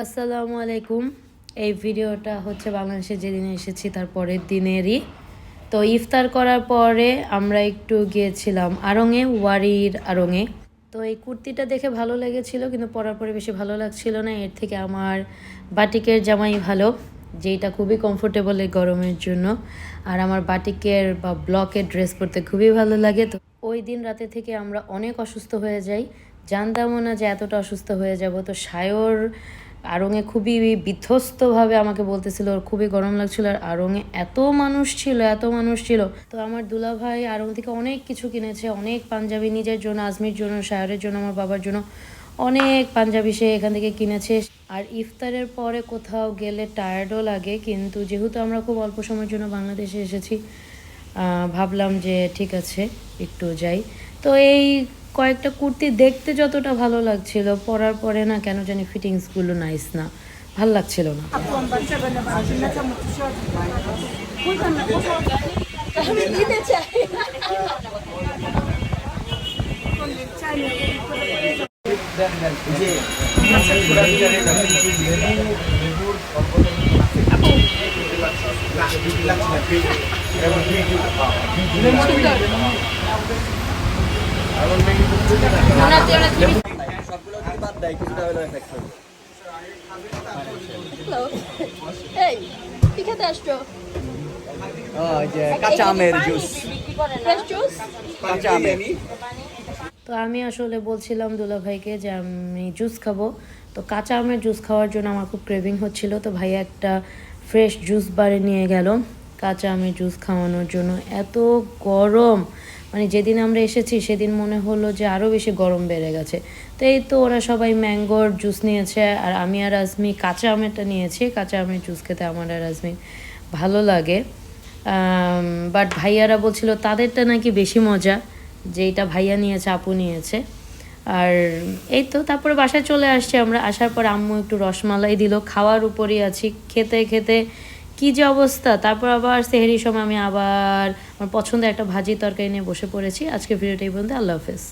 আসসালামু আলাইকুম। এই ভিডিওটা হচ্ছে বাংলাদেশে যেদিন এসেছি, তার পরের দিনেরই। তো ইফতার করার পরে আমরা একটু গিয়েছিলাম আড়ংয়ে ওয়ারির আড়ংয়ে তো এই কুর্তিটা দেখে ভালো লেগেছিল, কিন্তু পরার পরে বেশি ভালো লাগছিল না। এর থেকে আমার বাটিকের জামাই ভালো যেটা খুবই কমফোর্টেবল এই গরমের জন্য। আর আমার বাটিকের বা ব্লকের ড্রেস পরতে খুবই ভালো লাগে। তো ওই দিন রাতে থেকে আমরা অনেক অসুস্থ হয়ে যাই। জানতামও না যে এতটা অসুস্থ হয়ে যাব। তো সায়র আড়ংয়ে খুবই বিধ্বস্তভাবে আমাকে বলতেছিল, ওর খুবই গরম লাগছিল আর আড়ংয়ে এত মানুষ ছিল, এত মানুষ ছিল। তো আমার দুলাভাই আড়ং থেকে অনেক কিছু কিনেছে, অনেক পাঞ্জাবি নিজের জন্য, আজমির জন্য সায়রের জন্য, আমার বাবার জন্য অনেক পাঞ্জাবি সে এখান থেকে কিনেছে। আর ইফতারের পরে কোথাও গেলে টায়ার্ডও লাগে, কিন্তু যেহেতু আমরা খুব অল্প সময়ের জন্য বাংলাদেশে এসেছি ভাবলাম যে ঠিক আছে, একটু যাই। তো এই কয়েকটা কুর্তি দেখতে যতটা ভালো লাগছিল, পরার পরে না কেন জানি ফিটিংসগুলো নাইস না। ভালো লাগছিল না। 做 তো আমি আসলে বলছিলাম দুলা ভাইকে যে আমি জুস খাব। তো কাঁচা আমের জুস খাওয়ার জন্য আমার খুব ক্রেভিং হচ্ছিল। তো ভাইয়া একটা ফ্রেশ জুস বারে নিয়ে গেল কাঁচা আমের জুস খাওয়ানোর জন্য। এত গরম! মানে যেদিন আমরা এসেছি, সেদিন মনে হলো যে আরও বেশি গরম বেড়ে গেছে। তো এই তো ওরা সবাই ম্যাঙ্গোর জুস নিয়েছে, আর আমি আর আজমি কাঁচা আমেরটা নিয়েছি। কাঁচা আমের জুস খেতে আমার আর আজমি ভালো লাগে। বাট ভাইয়ারা বলছিল, তাদেরটা নাকি বেশি মজা, যে যেইটা ভাইয়া নিয়েছে, আপু নিয়েছে। আর এই তো, তারপরে বাসায় চলে আসছি আমরা। আসার পর আম্মু একটু রসমালাই দিল। খাওয়ার উপরই আছি। খেতে খেতে কি যে অবস্থা? তারপর আবার সেহেরি সময় আমি আবার আমার পছন্দের একটা ভাজি তরকারি নিয়ে বসে পড়েছি। আজকে ভিডিওটা এই পর্যন্ত। আল্লাহ হাফেজ।